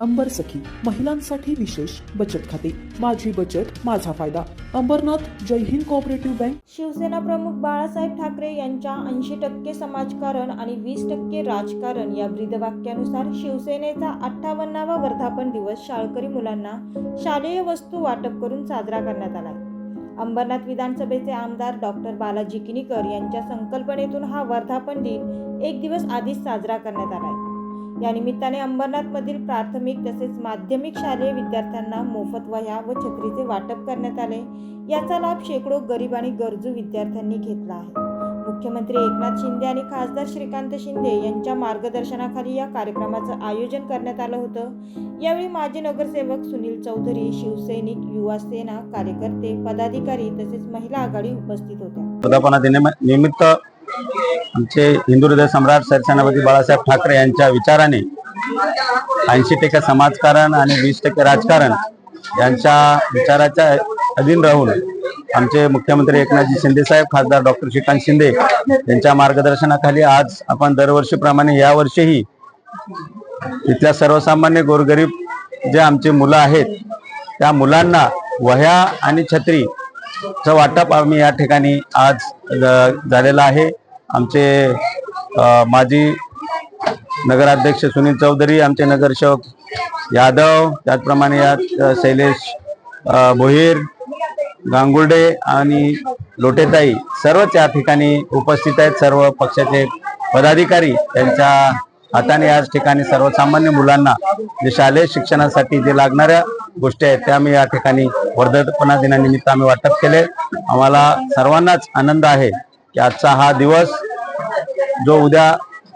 अंबर सखी महिलांसाठी विशेष बचत खाते. माझी बचत माझा फायदा. Ambernath Jai Hind co-operative bank. Shiv Sena प्रमुख बाळासाहेब ठाकरे यांच्या ऐंशी टक्के समाजकारण आणि वीस टक्के राजकारण या ब्रीदवाक्यानुसार शिवसेनेचा अठ्ठावन्नावा वर्धापन दिवस शाळकरी मुलांना शालेय वस्तू वाटप करून साजरा करण्यात आला अंबरनाथ विधानसभेचे आमदार डॉक्टर बालाजी किनीकर यांच्या संकल्पनेतून हा वर्धापन दिन एक दिवस आधीच साजरा करण्यात आला आहे या निमित्ताने अंबरनाथमधील प्राथमिक तसेच माध्यमिक शालेय विद्यार्थ्यांना मोफत वह्या व छत्रीचे वाटप करण्यात आले. याचा लाभ शेकडो गरीब आणि गरजू विद्यार्थ्यांनी घेतला आहे. मुख्यमंत्री एकनाथ शिंदे आणि खासदार श्रीकांत शिंदे यांच्या मार्गदर्शनाखाली या कार्यक्रमाचं आयोजन करण्यात आलं होतं. यावेळी माजी नगरसेवक सुनील चौधरी शिवसैनिक युवा सेना कार्यकर्ते पदाधिकारी तसेच महिला आघाडी उपस्थित होत्या. निमित्त आमचे हिंदू हृदय सम्राट सरसेनापती बाळासाहेब ठाकरे यांच्या विचाराने ऐंशी टक्के समाजकारण आणि वीस टक्के राजकारण यांच्या विचाराच्या अधीन राहून आमचे मुख्यमंत्री एकनाथजी शिंदे साहेब खासदार डॉक्टर श्रीकांत शिंदे यांच्या मार्गदर्शनाखाली आज आपण दरवर्षीप्रमाणे यावर्षीही इथल्या सर्वसामान्य गोरगरीब जे आमचे मुलं आहेत त्या मुलांना वह्या आणि छत्रीचं वाटप आम्ही या ठिकाणी आज झालेलं आहे. आमचे माजी नगराध्यक्ष सुनील चौधरी आमचे नगरसेवक यादव त्याचप्रमाणे यात शैलेश भोईर गांगुर्डे आणि लोटेताई सर्वच या ठिकाणी उपस्थित आहेत. सर्व पक्षाचे पदाधिकारी त्यांच्या हाताने याच ठिकाणी सर्वसामान्य मुलांना जे शालेय शिक्षणासाठी जे लागणाऱ्या गोष्टी आहेत त्या आम्ही या ठिकाणी वर्धपणा दिनानिमित्त आम्ही वाटप केले. आम्हाला सर्वांनाच आनंद आहे. की आजचा हा दिवस जो उद्या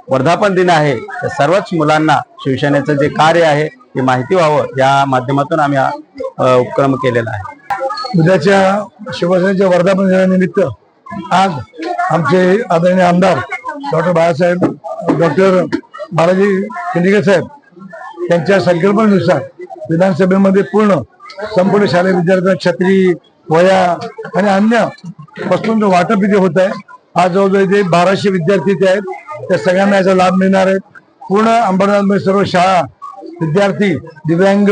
वर्धापन दिन आहे त्या सर्वच मुलांना शिवसेनेचं जे कार्य आहे ते माहिती व्हावं या माध्यमातून आम्ही हा उपक्रम केलेला आहे. उद्याच्या शिवसेनेच्या वर्धापन दिनानिमित्त आज आमचे आदरणीय आमदार डॉक्टर बाळासाहेब डॉक्टर बालाजी खिंडिगे साहेब यांच्या संकल्पनेनुसार विधानसभेमध्ये पूर्ण संपूर्ण शालेय विद्यार्थ्यांना छत्री वया आणि अन्य वस्तूंचं वाटप इथे होत आहे. आज जवळजवळ इथे बाराशे विद्यार्थी इथे आहेत. त्या सगळ्यांना याचा लाभ मिळणार आहे. पूर्ण अंबरनाथमध्ये सर्व शाळा विद्यार्थी दिव्यांग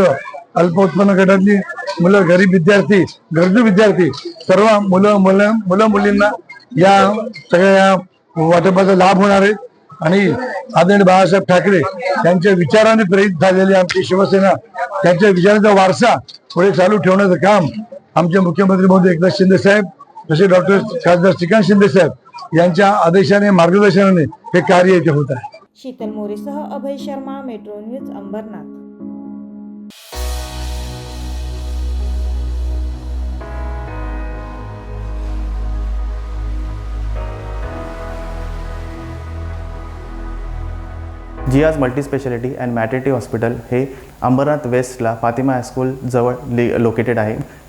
अल्प उत्पन्न गटातली मुलं गरीब विद्यार्थी गरजू विद्यार्थी सर्व मुलं मुलं मुलं मुलींना या सगळ्या वाटपाचा लाभ होणार आहे. आणि आदरणीय बाळासाहेब ठाकरे यांच्या विचाराने प्रेरित झालेली आमची शिवसेना त्यांच्या विचारांचा वारसा पुढे चालू ठेवण्याचं काम आमचे मुख्यमंत्री महोदय एकनाथ शिंदे साहेब तसे डॉक्टर खासदार श्रीकांत शिंदे साहेब यांच्या आदेशाने मार्गदर्शनाने हे कार्य इथे होत आहे. शीतल मोरेसह अभय शर्मा मेट्रो न्यूज अंबरनाथ. जियाज मल्टीस्पेशालिटी अँड मॅटर्निटी हॉस्पिटल हे अंबरनाथ वेस्टला फातिमा हायस्कूल जवळ लि लोकेटेड आहे.